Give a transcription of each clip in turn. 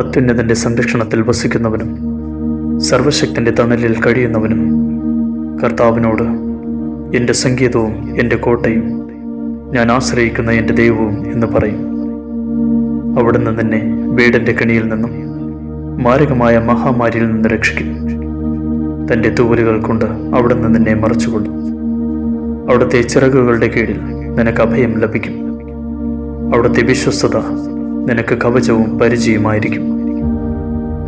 അത്യുന്നതന്റെ സംരക്ഷണത്തിൽ വസിക്കുന്നവനും സർവശക്തന്റെ തണലിൽ കഴിയുന്നവനും കർത്താവിനോട് എന്റെ സംഗീതവും എന്റെ കോട്ടയും ഞാൻ ആശ്രയിക്കുന്ന എന്റെ ദൈവവും എന്ന് പറയും. അവിടുന്ന് നിന്നെ വീടിന്റെ കെണിയിൽ നിന്നും മാരകമായ മഹാമാരിയിൽ നിന്ന് രക്ഷിക്കും. തന്റെ തൂവലുകൾ കൊണ്ട് അവിടുന്ന് നിന്നെ മറച്ചുകൊള്ളും. അവിടുത്തെ ചിറകുകളുടെ കീഴിൽ നിനക്ക് അഭയം ലഭിക്കും. അവിടുത്തെ വിശ്വസ്തത നിനക്ക് കവചവും പരിചയമായിരിക്കും.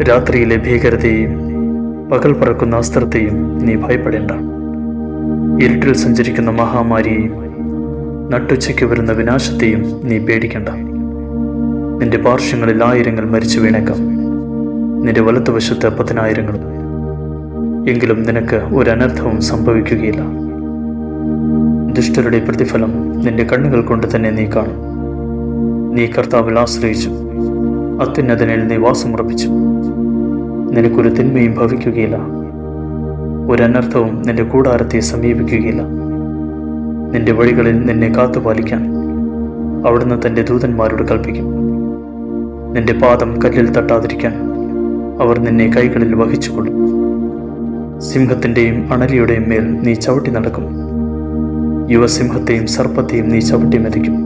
രാത്രിയിലെ ഭീകരതയെയും പകൽ പറക്കുന്ന അസ്ത്രത്തെയും നീ ഭയപ്പെടേണ്ട. ഇരുട്ടിൽ സഞ്ചരിക്കുന്ന മഹാമാരിയെയും നട്ടുച്ചയ്ക്ക് വരുന്ന വിനാശത്തെയും നീ പേടിക്കണ്ട. നിന്റെ പാർശ്വങ്ങളിൽ ആയിരങ്ങൾ മരിച്ചു വീണേക്കാം. നിന്റെ വലത്തുവശത്ത് പതിനായിരങ്ങളും. എങ്കിലും നിനക്ക് ഒരു അനർത്ഥവും സംഭവിക്കുകയില്ല. ദുഷ്ടരുടെ പ്രതിഫലം നിന്റെ കണ്ണുകൾ കൊണ്ട് തന്നെ നീ കാണും. നീ കർത്താവിൽ ആശ്രയിച്ചു. അത്യുന്നതനിൽ നീ വാസമുറപ്പിച്ചു. നിനക്കൊരു തിന്മയും ഭവിക്കുകയില്ല. ഒരു അനർത്ഥവും നിന്റെ കൂടാരത്തെ സമീപിക്കുകയില്ല. നിന്റെ വഴികളിൽ നിന്നെ കാത്തുപാലിക്കാൻ അവിടുന്ന് തന്റെ ദൂതന്മാരോട് കൽപ്പിക്കും. നിന്റെ പാദം കല്ലിൽ തട്ടാതിരിക്കാൻ അവർ നിന്നെ കൈകളിൽ വഹിച്ചുകൊള്ളും. സിംഹത്തിന്റെയും അണലിയുടെയും മേൽ നീ ചവിട്ടി നടക്കും. യുവസിംഹത്തെയും സർപ്പത്തെയും നീ ചവിട്ടി മതിക്കും.